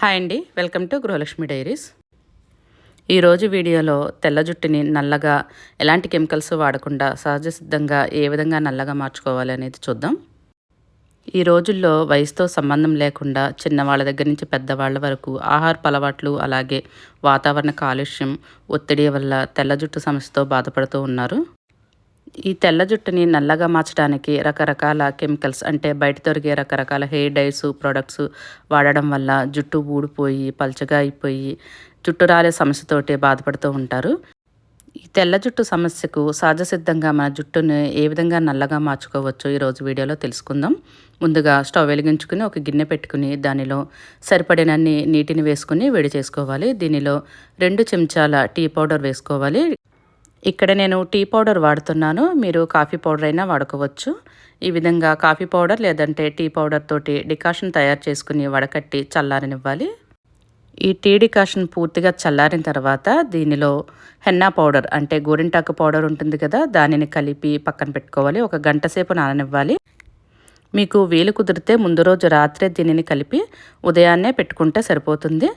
Hi అండి. Welcome to Grihalakshmi diaries. ఈరోజు వీడియోలో తెల్ల జుట్టుని నల్లగా ఎలాంటి కెమికల్స్ వాడకుండా సహజ సిద్ధంగా ఏ విధంగా నల్లగా మార్చుకోవాలి అనేది చూద్దాం. ఈ రోజుల్లో వయసుతో సంబంధం లేకుండా చిన్నవాళ్ళ దగ్గర నుంచి పెద్దవాళ్ళ వరకు ఆహార అలవాట్లు అలాగే వాతావరణ కాలుష్యం ఒత్తిడి వల్ల తెల్ల జుట్టు సమస్యతో బాధపడుతూ ఉన్నారు. ఈ తెల్ల జుట్టుని నల్లగా మార్చడానికి రకరకాల కెమికల్స్ అంటే బయట దొరికే రకరకాల హెయిర్ డైస్ ప్రొడక్ట్స్ వాడడం వల్ల జుట్టు ఊడిపోయి పల్చగా అయిపోయి జుట్టు రాలే సమస్యతోటి బాధపడుతూ ఉంటారు. ఈ తెల్ల జుట్టు సమస్యకు సహజ సిద్ధంగా మన జుట్టుని ఏ విధంగా నల్లగా మార్చుకోవచ్చో ఈరోజు వీడియోలో తెలుసుకుందాం. ముందుగా స్టవ్ వెలిగించుకుని ఒక గిన్నె పెట్టుకుని దానిలో సరిపడినన్ని నీటిని వేసుకుని వేడి చేసుకోవాలి. దీనిలో రెండు చెంచాల టీ పౌడర్ వేసుకోవాలి. ఇక్కడ నేను టీ పౌడర్ వాడుతున్నాను. మీరు కాఫీ పౌడర్ అయినా వాడుకోవచ్చు. ఈ విధంగా కాఫీ పౌడర్ లేదంటే టీ పౌడర్ తోటి డికాషన్ తయారు చేసుకుని వడకట్టి చల్లారనివ్వాలి. ఈ టీ డికాషన్ పూర్తిగా చల్లారిన తర్వాత దీనిలో హెన్నా పౌడర్ అంటే గోరింటాకు పౌడర్ ఉంటుంది కదా దానిని కలిపి పక్కన పెట్టుకోవాలి. ఒక గంట సేపు నాననివ్వాలి. మీకు వీలు కుదిరితే ముందు రోజు రాత్రే దీనిని కలిపి ఉదయాన్నే పెట్టుకుంటే సరిపోతుంది.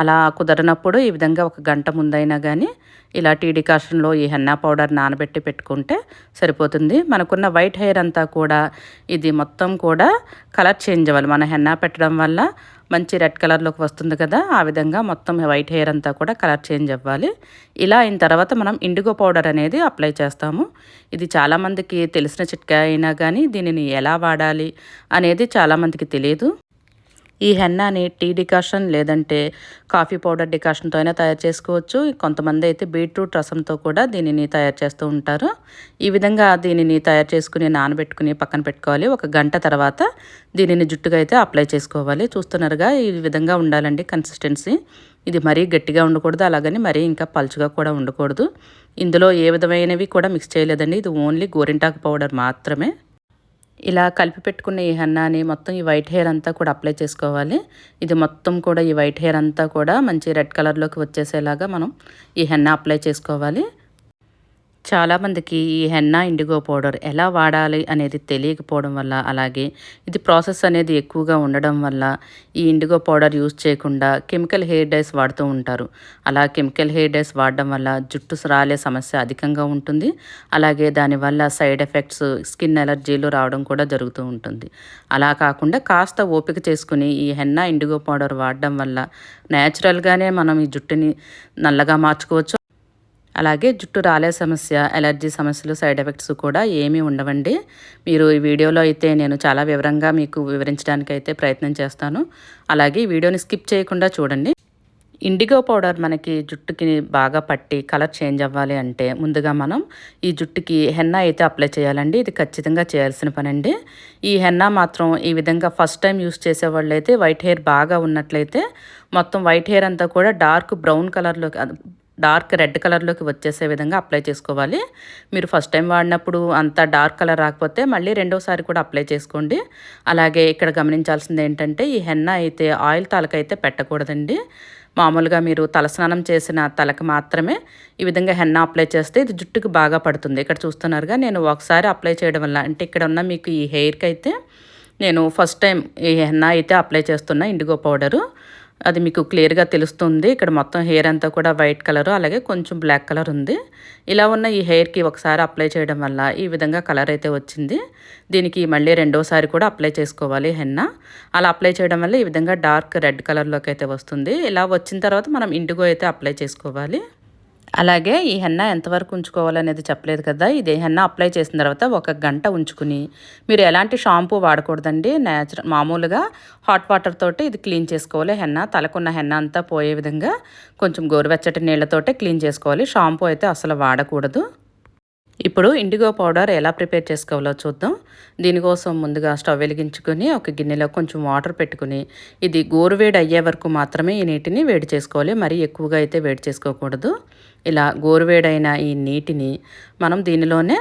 అలా కుదరనప్పుడు ఈ విధంగా ఒక గంట ముందైనా కానీ ఇలా టీ డికాషన్లో ఈ హెన్నా పౌడర్ నానబెట్టి పెట్టుకుంటే సరిపోతుంది. మనకున్న వైట్ హెయిర్ అంతా కూడా ఇది మొత్తం కూడా కలర్ చేంజ్ అవ్వాలి. మన హెన్నా పెట్టడం వల్ల మంచి రెడ్ కలర్లోకి వస్తుంది కదా ఆ విధంగా మొత్తం వైట్ హెయిర్ అంతా కూడా కలర్ చేంజ్ అవ్వాలి. ఇలా అయిన తర్వాత మనం ఇండిగో పౌడర్ అనేది అప్లై చేస్తాము. ఇది చాలామందికి తెలిసిన చిట్కా అయినా కానీ దీనిని ఎలా వాడాలి అనేది చాలామందికి తెలియదు. ఈ హెన్నాని టీ డికాషన్ లేదంటే కాఫీ పౌడర్ డికాషన్తో అయినా తయారు చేసుకోవచ్చు. కొంతమంది అయితే బీట్రూట్ రసంతో కూడా దీనిని తయారు చేస్తూ ఉంటారు. ఈ విధంగా దీనిని తయారు చేసుకుని నానబెట్టుకుని పక్కన పెట్టుకోవాలి. ఒక గంట తర్వాత దీనిని జుట్టుగా అయితే అప్లై చేసుకోవాలి. చూస్తున్నారుగా ఈ విధంగా ఉండాలండి కన్సిస్టెన్సీ. ఇది మరీ గట్టిగా ఉండకూడదు అలాగని మరీ ఇంకా పలుచుగా కూడా ఉండకూడదు. ఇందులో ఏ విధమైనవి కూడా మిక్స్ చేయలేదండి. ఇది ఓన్లీ గోరింటాకు పౌడర్ మాత్రమే. ఇలా కలిపి పెట్టుకున్న ఈ హెన్నాని మొత్తం ఈ వైట్ హెయిర్ అంతా కూడా అప్లై చేసుకోవాలి. ఇది మొత్తం కూడా ఈ వైట్ హెయిర్ అంతా కూడా మంచి రెడ్ కలర్లోకి వచ్చేసేలాగా మనం ఈ హెన్నా అప్లై చేసుకోవాలి. చాలామందికి ఈ హెన్నా ఇండిగో పౌడర్ ఎలా వాడాలి అనేది తెలియకపోవడం వల్ల అలాగే ఇది ప్రాసెస్ అనేది ఎక్కువగా ఉండడం వల్ల ఈ ఇండిగో పౌడర్ యూజ్ చేయకుండా కెమికల్ హెయిర్ డైస్ వాడుతూ ఉంటారు. అలా కెమికల్ హెయిర్ డైస్ వాడడం వల్ల జుట్టు రాలే సమస్య అధికంగా ఉంటుంది. అలాగే దానివల్ల సైడ్ ఎఫెక్ట్స్ స్కిన్ ఎలర్జీలు రావడం కూడా జరుగుతూ ఉంటుంది. అలా కాకుండా కాస్త ఓపిక చేసుకుని ఈ హెన్నా ఇండిగో పౌడర్ వాడడం వల్ల న్యాచురల్గానే మనం ఈ జుట్టుని నల్లగా మార్చుకోవచ్చు. అలాగే జుట్టు రాలే సమస్య ఎలర్జీ సమస్యలు సైడ్ ఎఫెక్ట్స్ కూడా ఏమీ ఉండవండి. మీరు ఈ వీడియోలో అయితే నేను చాలా వివరంగా మీకు వివరించడానికి అయితే ప్రయత్నం చేస్తాను. అలాగే ఈ వీడియోని స్కిప్ చేయకుండా చూడండి. ఇండిగో పౌడర్ మనకి జుట్టుకి బాగా పట్టి కలర్ చేంజ్ అవ్వాలి అంటే ముందుగా మనం ఈ జుట్టుకి హెన్నా అయితే అప్లై చేయాలండి. ఇది ఖచ్చితంగా చేయాల్సిన పని అండి ఈ హెన్నా మాత్రం ఈ విధంగా ఫస్ట్ టైం యూస్ చేసేవాళ్ళు అయితే వైట్ హెయిర్ బాగా ఉన్నట్లయితే మొత్తం వైట్ హెయిర్ అంతా కూడా డార్క్ బ్రౌన్ కలర్లోకి డార్క్ రెడ్ కలర్లోకి వచ్చేసే విధంగా అప్లై చేసుకోవాలి. మీరు ఫస్ట్ టైం వాడినప్పుడు అంత డార్క్ కలర్ రాకపోతే మళ్ళీ రెండోసారి కూడా అప్లై చేసుకోండి. అలాగే ఇక్కడ గమనించాల్సింది ఏంటంటే ఈ హెన్న అయితే ఆయిల్ తలకైతే పెట్టకూడదండి. మామూలుగా మీరు తలస్నానం చేసిన తలకు మాత్రమే ఈ విధంగా హెన్న అప్లై చేస్తే ఇది జుట్టుకు బాగా పడుతుంది. ఇక్కడ చూస్తున్నారుగా నేను ఒకసారి అప్లై చేయడం వల్ల అంటే ఇక్కడ ఉన్న మీకు ఈ హెయిర్కి అయితే నేను ఫస్ట్ టైం ఈ హెన్న అయితే అప్లై చేస్తున్నా ఇండిగో పౌడరు. అది మీకు క్లియర్గా తెలుస్తుంది. ఇక్కడ మొత్తం హెయిర్ అంతా కూడా వైట్ కలర్ అలాగే కొంచెం బ్లాక్ కలర్ ఉంది. ఇలా ఉన్న ఈ హెయిర్కి ఒకసారి అప్లై చేయడం వల్ల ఈ విధంగా కలర్ అయితే వచ్చింది. దీనికి మళ్ళీ రెండోసారి కూడా అప్లై చేసుకోవాలి హెన్న. అలా అప్లై చేయడం వల్ల ఈ విధంగా డార్క్ రెడ్ కలర్లోకి అయితే వస్తుంది. ఇలా వచ్చిన తర్వాత మనం ఇండిగో అయితే అప్లై చేసుకోవాలి. అలాగే ఈ హెన్న ఎంతవరకు ఉంచుకోవాలనేది చెప్పలేదు కదా. ఇది హెన్న అప్లై చేసిన తర్వాత ఒక గంట ఉంచుకుని మీరు ఎలాంటి షాంపూ వాడకూడదండి. నేచురల్ మామూలుగా హాట్ వాటర్ తోటి ఇది క్లీన్ చేసుకోవాలి. హెన్న తలకున్న హెన్న అంతా పోయే విధంగా కొంచెం గోరువెచ్చటి నీళ్ళతోటే క్లీన్ చేసుకోవాలి. షాంపూ అయితే అసలు వాడకూడదు. ఇప్పుడు ఇండిగో పౌడర్ ఎలా ప్రిపేర్ చేసుకోవాలో చూద్దాం. దీనికోసం ముందుగా స్టవ్ వెలిగించుకొని ఒక గిన్నెలో కొంచెం వాటర్ పెట్టుకుని ఇది గోరువేడి అయ్యే వరకు మాత్రమే ఈ నీటిని వేడి చేసుకోవాలి. మరీ ఎక్కువగా అయితే వేడి చేసుకోకూడదు. ఇలా గోరువేడైన ఈ నీటిని మనం దీనిలోనే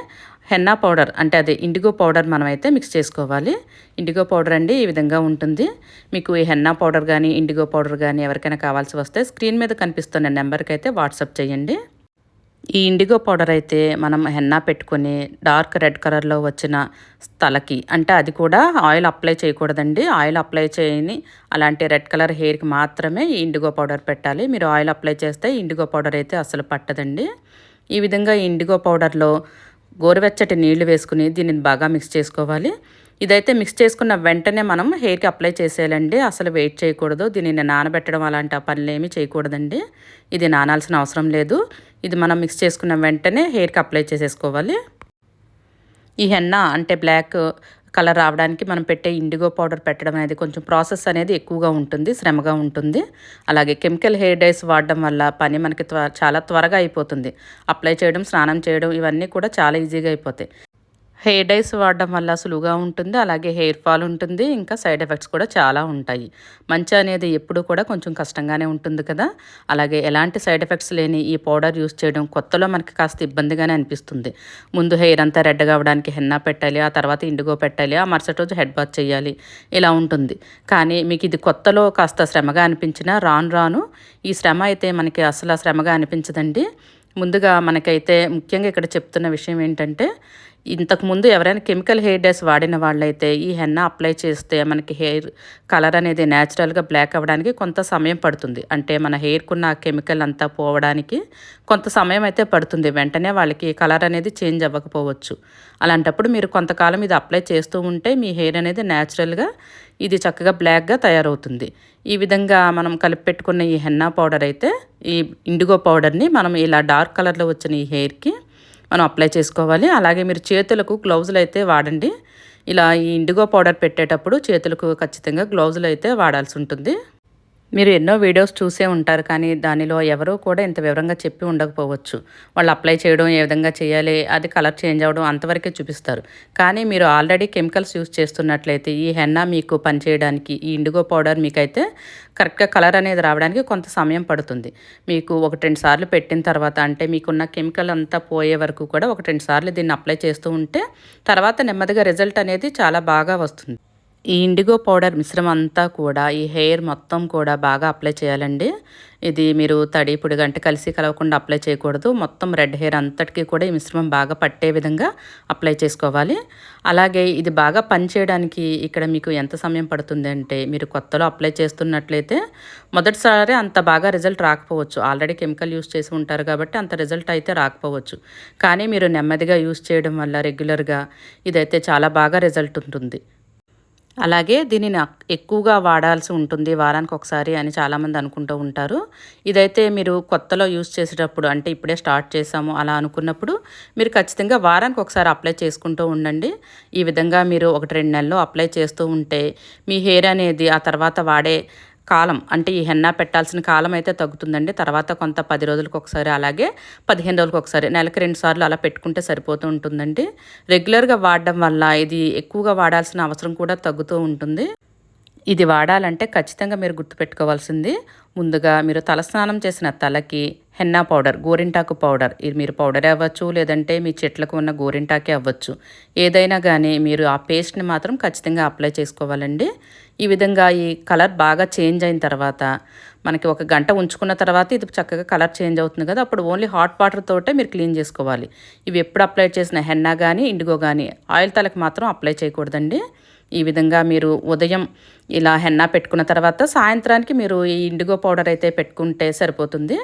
హెన్నా పౌడర్ అంటే అదే ఇండిగో పౌడర్ మనం అయితే మిక్స్ చేసుకోవాలి. ఇండిగో పౌడర్ అండి ఈ విధంగా ఉంటుంది. మీకు ఈ హెన్నా పౌడర్ కానీ ఇండిగో పౌడర్ కానీ ఎవరికైనా కావాల్సి వస్తే స్క్రీన్ మీద కనిపిస్తున్న నెంబర్కి అయితే వాట్సాప్ చేయండి. ఈ ఇండిగో పౌడర్ అయితే మనం హెన్నా పెట్టుకొని డార్క్ రెడ్ కలర్లో వచ్చిన తలకి అంటే అది కూడా ఆయిల్ అప్లై చేయకూడదండి. ఆయిల్ అప్లై చేయని అలాంటి రెడ్ కలర్ హెయిర్కి మాత్రమే ఈ ఇండిగో పౌడర్ పెట్టాలి. మీరు ఆయిల్ అప్లై చేస్తే ఇండిగో పౌడర్ అయితే అసలు పట్టదండి. ఈ విధంగా ఈ ఇండిగో పౌడర్లో గోరువెచ్చటి నీళ్ళు వేసుకుని దీనిని బాగా మిక్స్ చేసుకోవాలి. ఇదైతే మిక్స్ చేసుకున్న వెంటనే మనం హెయిర్కి అప్లై చేసేయాలండి. అసలు వెయిట్ చేయకూడదు. దీనిని నానబెట్టడం అలాంటి పనులు ఏమీ చేయకూడదండి. ఇది నానాల్సిన అవసరం లేదు. ఇది మనం మిక్స్ చేసుకున్న వెంటనే హెయిర్కి అప్లై చేసేసుకోవాలి. ఈ హెన్న అంటే బ్లాక్ కలర్ రావడానికి మనం పెట్టే ఇండిగో పౌడర్ పెట్టడం అనేది కొంచెం ప్రాసెస్ అనేది ఎక్కువగా ఉంటుంది శ్రమగా ఉంటుంది. అలాగే కెమికల్ హెయిర్ డైస్ వాడడం వల్ల పని మనకి చాలా త్వరగా అయిపోతుంది. అప్లై చేయడం స్నానం చేయడం ఇవన్నీ కూడా చాలా ఈజీగా అయిపోతాయి. హెయిర్ డైస్ వాడడం వల్ల సులువుగా ఉంటుంది అలాగే హెయిర్ ఫాల్ ఉంటుంది ఇంకా సైడ్ ఎఫెక్ట్స్ కూడా చాలా ఉంటాయి. మంచి అనేది ఎప్పుడు కూడా కొంచెం కష్టంగానే ఉంటుంది కదా. అలాగే ఎలాంటి సైడ్ ఎఫెక్ట్స్ లేని ఈ పౌడర్ యూస్ చేయడం కొత్తలో మనకి కాస్త ఇబ్బందిగానే అనిపిస్తుంది. ముందు హెయిర్ అంతా రెడ్ కావడానికి హెన్నా పెట్టాలి ఆ తర్వాత ఇండిగో పెట్టాలి ఆ మరుసటి రోజు హెడ్ బాత్ చేయాలి ఇలా ఉంటుంది. కానీ మీకు ఇది కొత్తలో కాస్త శ్రమగా అనిపించినా రాను రాను ఈ శ్రమ అయితే మనకి అసలు శ్రమగా అనిపించదండి. ముందుగా మనకైతే ముఖ్యంగా ఇక్కడ చెప్తున్న విషయం ఏంటంటే ఇంతకుముందు ఎవరైనా కెమికల్ హెయిర్ డైస్ వాడిన వాళ్ళైతే ఈ హెన్న అప్లై చేస్తే మనకి హెయిర్ కలర్ అనేది న్యాచురల్గా బ్లాక్ అవ్వడానికి కొంత సమయం పడుతుంది. అంటే మన హెయిర్కున్న కెమికల్ అంతా పోవడానికి కొంత సమయం అయితే పడుతుంది. వెంటనే వాళ్ళకి కలర్ అనేది చేంజ్ అవ్వకపోవచ్చు. అలాంటప్పుడు మీరు కొంతకాలం ఇది అప్లై చేస్తూ ఉంటే మీ హెయిర్ అనేది న్యాచురల్గా ఇది చక్కగా బ్లాక్గా తయారవుతుంది. ఈ విధంగా మనం కలిపి పెట్టుకున్న ఈ హెన్నా పౌడర్ అయితే ఈ ఇండిగో పౌడర్ని మనం ఇలా డార్క్ కలర్లో వచ్చిన ఈ హెయిర్కి మనం అప్లై చేసుకోవాలి. అలాగే మీరు చేతులకు గ్లౌజులు అయితే వాడండి. ఇలా ఈ ఇండిగో పౌడర్ పెట్టేటప్పుడు చేతులకు ఖచ్చితంగా గ్లౌజులు అయితే వాడాల్సి ఉంటుంది. మీరు ఎన్నో వీడియోస్ చూసే ఉంటారు కానీ దానిలో ఎవరో కూడా ఇంత వివరంగా చెప్పి ఉండకపోవచ్చు. వాళ్ళు అప్లై చేయడం ఏ విధంగా చేయాలి అది కలర్ చేంజ్ అవ్వడం అంతవరకే చూపిస్తారు. కానీ మీరు ఆల్రెడీ కెమికల్స్ యూస్ చేస్తున్నట్లయితే ఈ హెన్నా మీకు పనిచేయడానికి ఈ ఇండిగో పౌడర్ మీకైతే కరెక్ట్గా కలర్ అనేది రావడానికి కొంత సమయం పడుతుంది. మీకు ఒక రెండు సార్లు పెట్టిన తర్వాత అంటే మీకున్న కెమికల్ అంతా పోయే వరకు కూడా ఒక రెండు సార్లు దీన్ని అప్లై చేస్తూ ఉంటే తర్వాత నెమ్మదిగా రిజల్ట్ అనేది చాలా బాగా వస్తుంది. ఈ ఇండిగో పౌడర్ మిశ్రమం అంతా కూడా ఈ హెయిర్ మొత్తం కూడా బాగా అప్లై చేయాలండి. ఇది మీరు తడి పొడి గంట కలిసి కలవకుండా అప్లై చేయకూడదు. మొత్తం రెడ్ హెయిర్ అంతటికీ కూడా ఈ మిశ్రమం బాగా పట్టే విధంగా అప్లై చేసుకోవాలి. అలాగే ఇది బాగా పనిచేయడానికి ఇక్కడ మీకు ఎంత సమయం పడుతుంది అంటే మీరు కొత్తలో అప్లై చేస్తున్నట్లయితే మొదటిసారి అంత బాగా రిజల్ట్ రాకపోవచ్చు. ఆల్రెడీ కెమికల్ యూస్ చేసి ఉంటారు కాబట్టి అంత రిజల్ట్ అయితే రాకపోవచ్చు. కానీ మీరు నెమ్మదిగా యూస్ చేయడం వల్ల రెగ్యులర్గా ఇదైతే చాలా బాగా రిజల్ట్ ఉంటుంది. అలాగే దీనిని ఎక్కువగా వాడాల్సి ఉంటుంది వారానికి ఒకసారి అని చాలామంది అనుకుంటూ ఉంటారు. ఇదైతే మీరు కొత్తలో యూస్ చేసేటప్పుడు అంటే ఇప్పుడే స్టార్ట్ చేసాము అలా అనుకున్నప్పుడు మీరు ఖచ్చితంగా వారానికి ఒకసారి అప్లై చేసుకుంటూ ఉండండి. ఈ విధంగా మీరు ఒకటి రెండు నెలలు అప్లై చేస్తూ ఉంటే మీ హెయిర్ అనేది ఆ తర్వాత వాడే కాలం అంటే ఈ హెన్నా పెట్టాల్సిన కాలం అయితే తగ్గుతుందండి. తర్వాత కొంత పది రోజులకు ఒకసారి అలాగే పదిహేను రోజులకు ఒకసారి నెలకి రెండు సార్లు అలా పెట్టుకుంటే సరిపోతూ ఉంటుందండి. రెగ్యులర్గా వాడడం వల్ల ఇది ఎక్కువగా వాడాల్సిన అవసరం కూడా తగ్గుతూ ఉంటుంది. ఇది వాడాలంటే ఖచ్చితంగా మీరు గుర్తుపెట్టుకోవాల్సింది ముందుగా మీరు తలస్నానం చేసిన తలకి హెన్నా పౌడర్ గోరింటాకు పౌడర్. ఇది మీరు పౌడర్ అవ్వచ్చు లేదంటే మీ చెట్లకు ఉన్న గోరింటాకే అవ్వచ్చు. ఏదైనా కానీ మీరు ఆ పేస్ట్ని మాత్రం ఖచ్చితంగా అప్లై చేసుకోవాలండి. ఈ విధంగా ఈ కలర్ బాగా చేంజ్ అయిన తర్వాత మనకి ఒక గంట ఉంచుకున్న తర్వాత ఇది చక్కగా కలర్ చేంజ్ అవుతుంది కదా అప్పుడు ఓన్లీ హాట్ వాటర్ తోటే మీరు క్లీన్ చేసుకోవాలి. ఇవి ఎప్పుడు అప్లై చేసిన హెన్నా కానీ ఇండిగో కానీ ఆయిల్ తలకు మాత్రం అప్లై చేయకూడదండి. ఈ విధంగా మీరు ఉదయం ఇలా హెన్నా పెట్టుకున్న తర్వాత సాయంత్రానికి మీరు ఈ ఇండిగో పౌడర్ అయితే పెట్టుకుంటే సరిపోతుంది.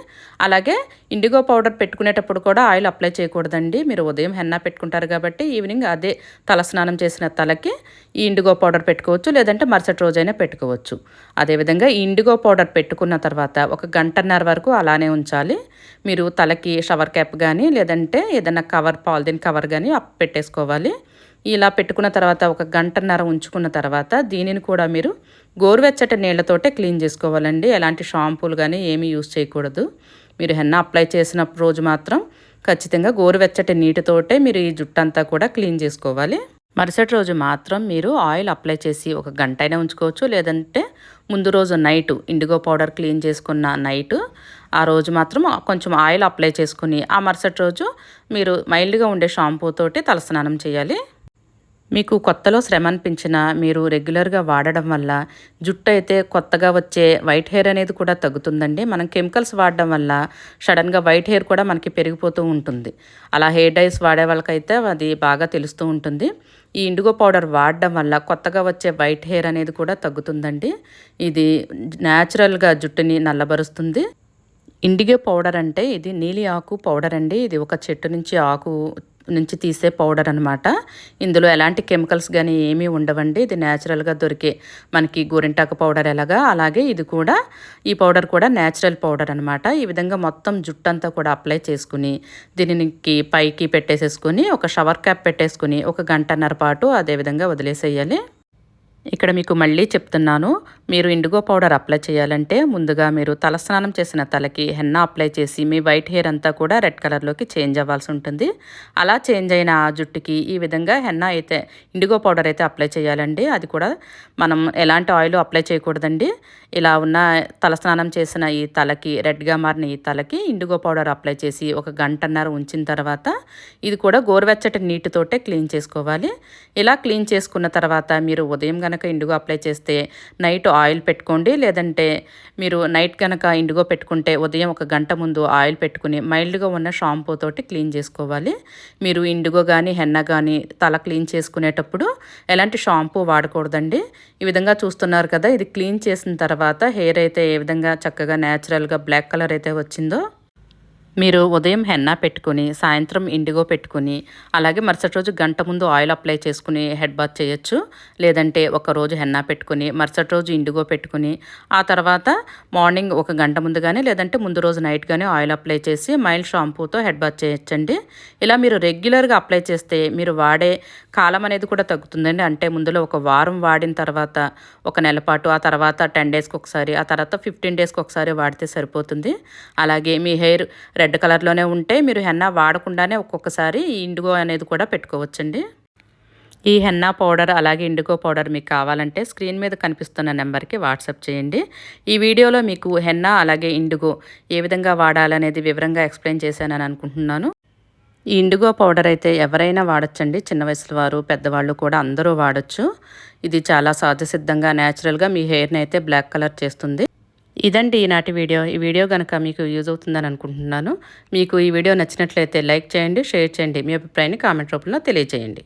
అలాగే ఇండిగో పౌడర్ పెట్టుకునేటప్పుడు కూడా ఆయిల్ అప్లై చేయకూడదండి. మీరు ఉదయం హెన్నా పెట్టుకుంటారు కాబట్టి ఈవినింగ్ అదే తల స్నానం చేసిన తలకి ఈ ఇండిగో పౌడర్ పెట్టుకోవచ్చు లేదంటే మరుసటి రోజైనా పెట్టుకోవచ్చు. అదేవిధంగా ఈ ఇండిగో పౌడర్ పెట్టుకున్న తర్వాత ఒక గంటన్నర వరకు అలానే ఉంచాలి. మీరు తలకి షవర్ క్యాప్ కానీ లేదంటే ఏదైనా కవర్ పాలిథిన్ కవర్ కానీ పెట్టేసుకోవాలి. ఇలా పెట్టుకున్న తర్వాత ఒక గంటన్నర ఉంచుకున్న తర్వాత దీనిని కూడా మీరు గోరువెచ్చటి నీళ్ళతోటే క్లీన్ చేసుకోవాలండి. ఎలాంటి షాంపూలు కానీ ఏమీ యూస్ చేయకూడదు. మీరు హెన్న అప్లై చేసిన రోజు మాత్రం ఖచ్చితంగా గోరువెచ్చటి నీటితోటే మీరు ఈ జుట్టు అంతా కూడా క్లీన్ చేసుకోవాలి. మరుసటి రోజు మాత్రం మీరు ఆయిల్ అప్లై చేసి ఒక గంట అయినా ఉంచుకోవచ్చు. లేదంటే ముందు రోజు నైట్ ఇండిగో పౌడర్ క్లీన్ చేసుకున్న నైట్ ఆ రోజు మాత్రం కొంచెం ఆయిల్ అప్లై చేసుకుని ఆ మరుసటి రోజు మీరు మైల్డ్గా ఉండే షాంపూతోటి తలస్నానం చేయాలి. మీకు కొత్తలో శ్రమ అనిపించినా మీరు రెగ్యులర్గా వాడడం వల్ల జుట్టు అయితే కొత్తగా వచ్చే వైట్ హెయిర్ అనేది కూడా తగ్గుతుందండి. మనం కెమికల్స్ వాడడం వల్ల సడన్గా వైట్ హెయిర్ కూడా మనకి పెరిగిపోతూ ఉంటుంది. అలా హెయిర్ డైస్ వాడే వాళ్ళకైతే అది బాగా తెలుస్తూ ఉంటుంది. ఈ ఇండిగో పౌడర్ వాడడం వల్ల కొత్తగా వచ్చే వైట్ హెయిర్ అనేది కూడా తగ్గుతుందండి. ఇది న్యాచురల్గా జుట్టుని నల్లబరుస్తుంది. ఇండిగో పౌడర్ అంటే ఇది నీలి ఆకు పౌడర్ అండి. ఇది ఒక చెట్టు నుంచి ఆకు నుంచి తీసే పౌడర్ అనమాట ఇందులో ఎలాంటి కెమికల్స్ కానీ ఏమీ ఉండవండి. ఇది న్యాచురల్గా దొరికే మనకి గోరింటాకు పౌడర్ ఎలాగా అలాగే ఇది కూడా ఈ పౌడర్ కూడా న్యాచురల్ పౌడర్ అనమాట ఈ విధంగా మొత్తం జుట్టు అంతా కూడా అప్లై చేసుకుని దీనికి పైకి పెట్టేసేసుకుని ఒక షవర్ క్యాప్ పెట్టేసుకుని ఒక గంటన్నర పాటు అదేవిధంగా వదిలేసేయాలి. ఇక్కడ మీకు మళ్ళీ చెప్తున్నాను. మీరు ఇండిగో పౌడర్ అప్లై చేయాలంటే ముందుగా మీరు తలస్నానం చేసిన తలకి హెన్నా అప్లై చేసి మీ వైట్ హెయిర్ అంతా కూడా రెడ్ కలర్లోకి చేంజ్ అవ్వాల్సి ఉంటుంది. అలా చేంజ్ అయిన ఆ జుట్టుకి ఈ విధంగా హెన్నా అయితే ఇండిగో పౌడర్ అయితే అప్లై చేయాలండి. అది కూడా మనం ఎలాంటి ఆయిల్ అప్లై చేయకూడదండి. ఇలా ఉన్న తలస్నానం చేసిన ఈ తలకి రెడ్గా మారిన ఈ తలకి ఇండిగో పౌడర్ అప్లై చేసి ఒక గంటన్నర ఉంచిన తర్వాత ఇది కూడా గోరువెచ్చటి నీటితోటే క్లీన్ చేసుకోవాలి. ఇలా క్లీన్ చేసుకున్న తర్వాత మీరు ఉదయం కనుక ఇండిగో అప్లై చేస్తే నైట్ ఆయిల్ పెట్టుకోండి. లేదంటే మీరు నైట్ కనుక ఇండిగో పెట్టుకుంటే ఉదయం ఒక గంట ముందు ఆయిల్ పెట్టుకుని మైల్డ్గా ఉన్న షాంపూ తోటి క్లీన్ చేసుకోవాలి. మీరు ఇండిగో కానీ హెన్న కానీ తల క్లీన్ చేసుకునేటప్పుడు ఎలాంటి షాంపూ వాడకూడదండి. ఈ విధంగా చూస్తున్నారు కదా ఇది క్లీన్ చేసిన తర్వాత హెయిర్ అయితే ఏ విధంగా చక్కగా న్యాచురల్గా బ్లాక్ కలర్ అయితే వచ్చిందో మీరు ఉదయం హెన్నా పెట్టుకుని సాయంత్రం ఇండిగో పెట్టుకుని అలాగే మరుసటి రోజు గంట ముందు ఆయిల్ అప్లై చేసుకుని హెడ్ బాత్ చేయొచ్చు. లేదంటే ఒక రోజు హెన్నా పెట్టుకుని మరుసటి రోజు ఇండిగో పెట్టుకుని ఆ తర్వాత మార్నింగ్ ఒక గంట ముందు కానీ లేదంటే ముందు రోజు నైట్ కానీ ఆయిల్ అప్లై చేసి మైల్డ్ షాంపూతో హెడ్ బాత్ చేయొచ్చండి. ఇలా మీరు రెగ్యులర్గా అప్లై చేస్తే మీరు వాడే కాలం అనేది కూడా తగ్గుతుందండి. అంటే ముందులో ఒక వారం వాడిన తర్వాత ఒక నెల పాటు ఆ తర్వాత టెన్ డేస్కి ఒకసారి ఆ తర్వాత ఫిఫ్టీన్ డేస్కి ఒకసారి వాడితే సరిపోతుంది. అలాగే మీ హెయిర్ రెడ్ కలర్లోనే ఉంటే మీరు హెన్నా వాడకుండానే ఒక్కొక్కసారి ఇండిగో అనేది కూడా పెట్టుకోవచ్చండి. ఈ హెన్నా పౌడర్ అలాగే ఇండిగో పౌడర్ మీకు కావాలంటే స్క్రీన్ మీద కనిపిస్తున్న నెంబర్కి వాట్సాప్ చేయండి. ఈ వీడియోలో మీకు హెన్నా అలాగే ఇండిగో ఏ విధంగా వాడాలనేది వివరంగా ఎక్స్ప్లెయిన్ చేశానని అనుకుంటున్నాను. ఈ ఇండిగో పౌడర్ అయితే ఎవరైనా వాడచ్చండి. చిన్న వయసుల వారు పెద్దవాళ్ళు కూడా అందరూ వాడచ్చు. ఇది చాలా సహజసిద్ధంగా న్యాచురల్గా మీ హెయిర్ని అయితే బ్లాక్ కలర్ చేస్తుంది. ఇదండి ఈనాటి వీడియో. ఈ వీడియో కనుక మీకు యూజ్ అవుతుందని అనుకుంటున్నాను. మీకు ఈ వీడియో నచ్చినట్లయితే లైక్ చేయండి షేర్ చేయండి. మీ అభిప్రాయాన్ని కామెంట్ రూపంలో తెలియజేయండి.